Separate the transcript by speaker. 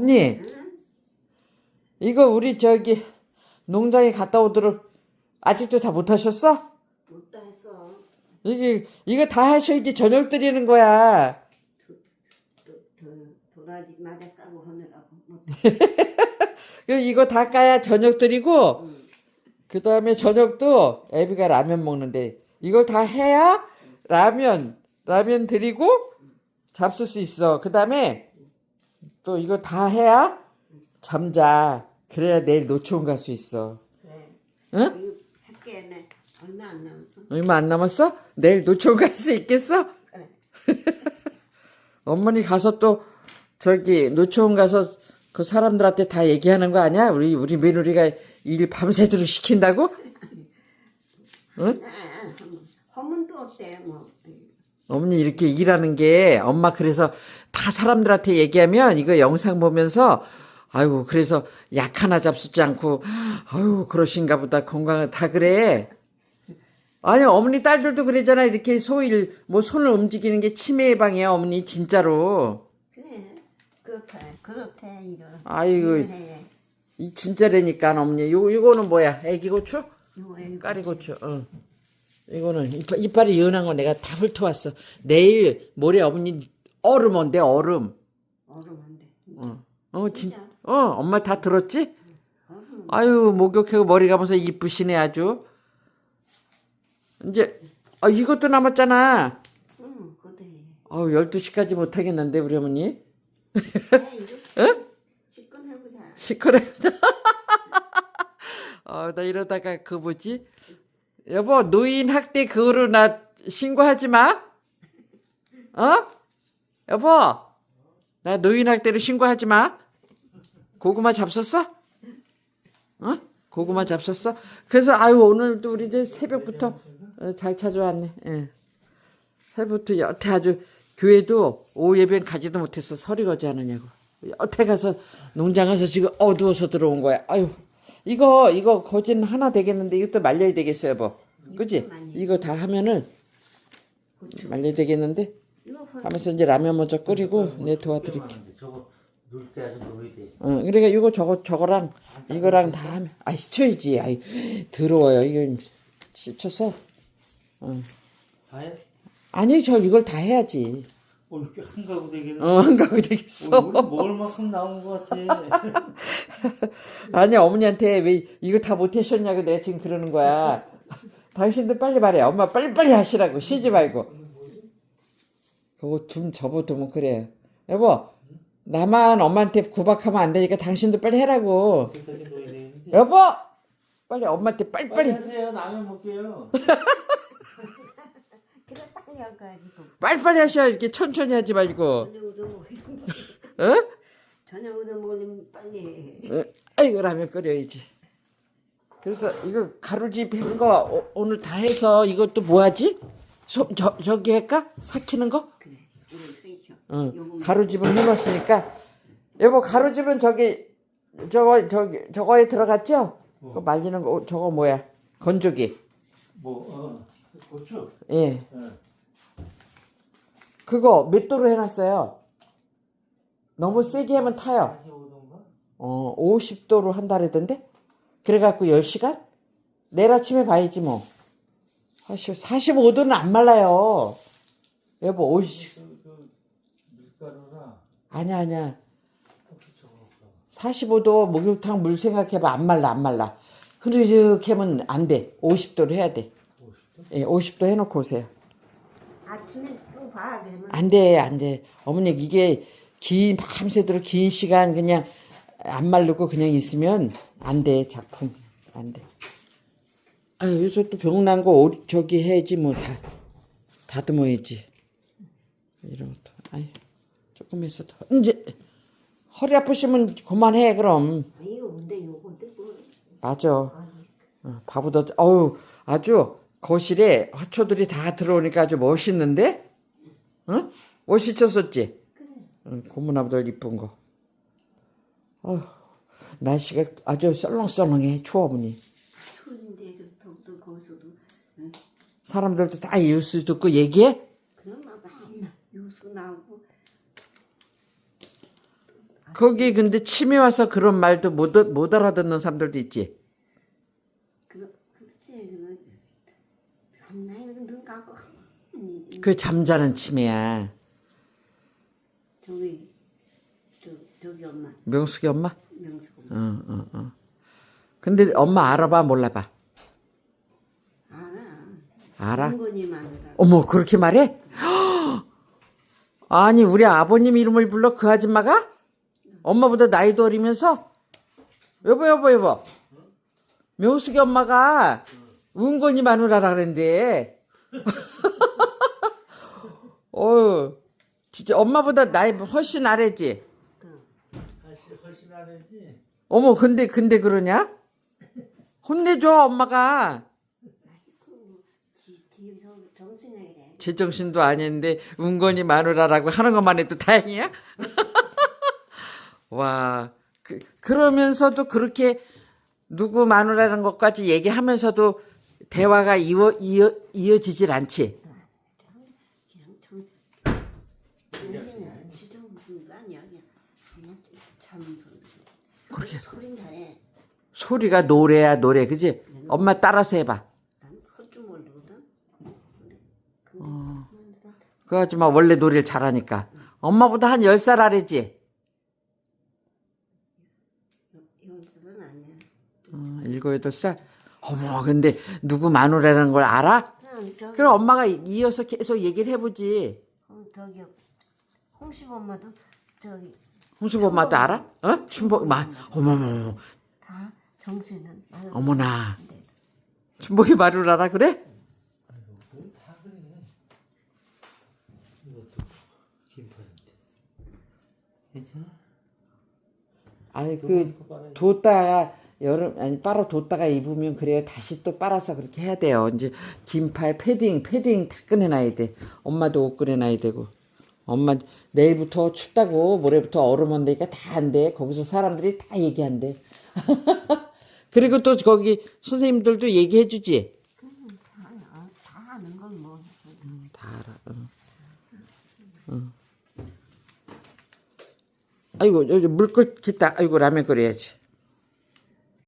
Speaker 1: 언니, 이거 우리 저기 농장에 갔다 오도록 아직도 다 못 하셨어?
Speaker 2: 못다 했어.
Speaker 1: 이게 이거 다 하셔야지 저녁 드리는 거야.
Speaker 2: 또, 또, 도라지 낮에 까고 하느라고. 못
Speaker 1: 그 이거 다 까야 저녁 드리고 그 다음에 저녁도 애비가 라면 먹는데 이걸 다 해야 라면 라면 드리고 잡술 수 있어. 그 다음에 또 이거 다 해야 잠자. 그래야 내일 노초원 갈 수 있어.
Speaker 2: 그래.
Speaker 1: 응?
Speaker 2: 이거 할게, 내 얼마 안 남았어.
Speaker 1: 얼마 안 남았어? 내일 노초원 갈 수 있겠어?
Speaker 2: 그래.
Speaker 1: 어머니 가서 또 저기 노초원 가서 그 사람들한테 다 얘기하는 거 아니야? 우리 우리 며느리가 일 밤새도록 시킨다고? 응?
Speaker 2: 아, 허문 또 어때, 뭐.
Speaker 1: 어머니 이렇게 일하는 게 엄마 그래서 다 사람들한테 얘기하면 이거 영상 보면서 아이고 그래서 약 하나 잡수지 않고 아유 그러신가 보다 건강을 다 그래. 아니 어머니 딸들도 그러잖아 이렇게 소일 뭐 손을 움직이는 게 치매 예방이야 어머니 진짜로.
Speaker 2: 그래. 그렇대, 그렇대, 이거.
Speaker 1: 아이고
Speaker 2: 그래.
Speaker 1: 이 진짜라니까 어머니 요 요거는 뭐야 애기 고추?
Speaker 2: 이거 이거.
Speaker 1: 까리 고추. 어. 이거는 이빨, 이빨 이 연한 거 내가 다 훑어왔어. 내일 모레 어머니 얼음 온대 얼음.
Speaker 2: 얼음한데.
Speaker 1: 어, 어, 진,
Speaker 2: 진짜?
Speaker 1: 어, 엄마 다 들었지?
Speaker 2: 얼음.
Speaker 1: 아유, 목욕하고 머리 감아서 이쁘시네, 아주. 이제, 아, 이것도 남았잖아.
Speaker 2: 응, 그래.
Speaker 1: 아우, 12시까지 못 하겠는데, 우리 어머니.
Speaker 2: 야, 이거. 식권 해보자.
Speaker 1: 시커래. 어, 나 이러다가 그 뭐지? 여보, 노인 학대 그거로 나 신고하지 마. 어? 여보, 나 노인 학대로 신고하지 마. 고구마 잡섰어? 어? 고구마 잡섰어? 그래서 아유 오늘도 우리 이제 새벽부터 어, 잘 찾아왔네. 예. 새벽부터 여태 아주 교회도 오후 예배는 가지도 못했어. 설이거지 않느냐고. 여태 가서 농장 가서 지금 어두워서 들어온 거야. 아유 이거 이거 거진 하나 되겠는데 이것도 말려야 되겠어요, 여보. 그지? 이거 다 하면은 말려야 되겠는데. 하면서 이제 라면 먼저 끓이고 내 도와드릴게.
Speaker 3: 저거 넣을 때 아주 넣어야 돼.
Speaker 1: 어, 그러니까 이거 저거 저거랑 이거랑 다 하면 아 씻어야지. 아이 더러워요. 이거 씻어서
Speaker 3: 다해?
Speaker 1: 아니 저 이걸 다 해야지.
Speaker 3: 어, 이렇게 한가구 되겠네.
Speaker 1: 어, 안 가고 되겠어.
Speaker 3: 어, 이거 먹을 만큼 나온 것 같아.
Speaker 1: 아니 어머니한테 왜 이거 다 못하셨냐고 내가 지금 그러는 거야. 당신도 빨리 말해. 엄마 빨리 빨리 하시라고 쉬지 말고. 그거 좀 접어두면 그래요. 여보 나만 엄마한테 구박하면 안 되니까 당신도 빨리 해라고. 여보 빨리 엄마한테 빨리
Speaker 3: 빨리
Speaker 1: 빨리
Speaker 3: 하세요. 라면 먹게요.
Speaker 2: 그래, 빨리 해가지고.
Speaker 1: 빨리 빨리 하셔 이렇게 천천히 하지 말고.
Speaker 2: 저녁도 먹으면.
Speaker 1: 어?
Speaker 2: 저녁도 먹으면 빨리 해.
Speaker 1: 어, 아이고 라면 끓여야지. 그래서 이거 가루집 한거 어, 오늘 다 해서 이것도 뭐 하지? 소, 저, 저기 할까? 삭히는 거?
Speaker 2: 그래, 우리 쓰이죠.
Speaker 1: 응.
Speaker 2: 요거
Speaker 1: 가루집은 해놓았으니까. 여보 가루집은 저기 저거 저기 저거에 들어갔죠? 그 말리는 거 어, 저거 뭐야? 건조기.
Speaker 3: 뭐, 어, 고추.
Speaker 1: 예.
Speaker 3: 어.
Speaker 1: 그거 몇 도로 해놨어요? 너무 세게 하면 타요.
Speaker 3: 45도인가?
Speaker 1: 어, 50도로 한다래던데? 그래갖고 10시간? 내일 아침에 봐야지 뭐. 45도는 안 말라요. 여보, 50,
Speaker 3: 그, 그 밀가루나
Speaker 1: 아니야, 아니야.
Speaker 3: 커피 저거 없어.
Speaker 1: 45도 목욕탕 물 생각해봐. 안 말라, 안 말라. 흐르륵 하면 안 돼. 50도로 해야 돼.
Speaker 3: 50도?
Speaker 1: 예, 50도 해놓고 오세요.
Speaker 2: 봐.
Speaker 1: 안 돼, 안 돼. 어머니, 이게 긴, 밤새도록 긴 시간 그냥 안 마르고 그냥 있으면 안 돼, 작품. 안 돼. 아유, 여기서 또 병난 거 옷, 저기 해야지, 뭐, 다, 다듬어야지. 이런 것도. 아유, 조금 했어. 더. 이제, 허리 아프시면 그만해, 그럼.
Speaker 2: 아, 이거 뭔데, 요거 뜨고.
Speaker 1: 맞아. 어, 바보도, 어우, 아주 거실에 화초들이 다 들어오니까 아주 멋있는데? 응? 멋있었었지? 응, 고무나무들 이쁜 거. 어휴, 날씨가 아주 썰렁썰렁해, 추워 보니.
Speaker 2: 추운데, 더욱더 거기서도. 응?
Speaker 1: 사람들도 다 뉴스 듣고 얘기해?
Speaker 2: 그런 거 맨날 뉴스 나오고.
Speaker 1: 거기 근데 치매 와서 그런 말도 못, 알- 못 알아듣는 사람들도 있지.
Speaker 2: 그 그렇지 그는 한나이 눈 감고 이-
Speaker 1: 그 잠자는 치매야.
Speaker 2: 저기 저 저기 엄마
Speaker 1: 명숙이 엄마?
Speaker 2: 명수 엄마
Speaker 1: 어, 어, 어. 근데 엄마 알아봐, 몰라봐?
Speaker 2: 알아
Speaker 1: 알아?
Speaker 2: 은근히 많다
Speaker 1: 어머, 그렇게 말해? 아니, 우리 아버님 이름을 불러 그 아줌마가? 엄마보다 나이도 어리면서? 여보, 여보, 여보. 명숙이 엄마가 은건이 마누라라 그랬는데. 어휴, 진짜 엄마보다 나이 훨씬 아래지?
Speaker 3: 훨씬 훨씬 안 했지.
Speaker 1: 어머, 근데, 근데 그러냐? 혼내줘, 엄마가. 제정신도 아닌데 은건이 마누라라고 하는 것만 해도 다행이야? 와, 그, 그러면서도 그렇게 누구 마누라는 것까지 얘기하면서도 대화가 이어, 이어, 이어지질 않지.
Speaker 2: 그냥 정 정신이 지정 무슨 거 아니야 그냥 그냥 참 소리
Speaker 1: 그러게.
Speaker 2: 소린 다해
Speaker 1: 소리가 노래야, 노래. 그지? 엄마 따라서 해봐.
Speaker 2: 난할줄 모르거든 근데 근데
Speaker 1: 어.
Speaker 2: 그만두다.
Speaker 1: 그 아줌마 원래 노래를 잘하니까. 엄마보다 한 10살 아래지?
Speaker 2: 여기서는 아니야
Speaker 1: 어, 일곱, 여덟 살? 어머, 근데 누구 마누라는 걸 알아?
Speaker 2: 그냥 저기
Speaker 1: 그럼 엄마가 이어서 계속 얘기를 해보지.
Speaker 2: 어, 저기 홍십 엄마도 저기
Speaker 1: 홍수보 엄마도 알아? 어? 춘복, 마, 어머머,
Speaker 2: 다 정신은 나는
Speaker 1: 어머나. 춘복이 말을 알아, 그래?
Speaker 3: 다 그래. 이것도 긴팔인데. 괜찮아?
Speaker 1: 아이, 그,
Speaker 3: 이거 빨아야
Speaker 1: 뒀다가, 여름, 아니, 빨아 뒀다가 입으면 그래요. 다시 또 빨아서 그렇게 해야 돼요. 이제, 긴팔, 패딩, 패딩 다 꺼내놔야 돼. 엄마도 옷 꺼내놔야 되고. 엄마, 내일부터 춥다고, 모레부터 얼음 온다니까 다 안 돼. 거기서 사람들이 다 얘기한대. 그리고 또 거기 선생님들도 얘기해 주지.
Speaker 2: 다, 아, 다 아는 건 뭐
Speaker 1: 다 알아. 응. 응. 아이고 여기 물 끓 겠다. 아이고 라면 끓여야지.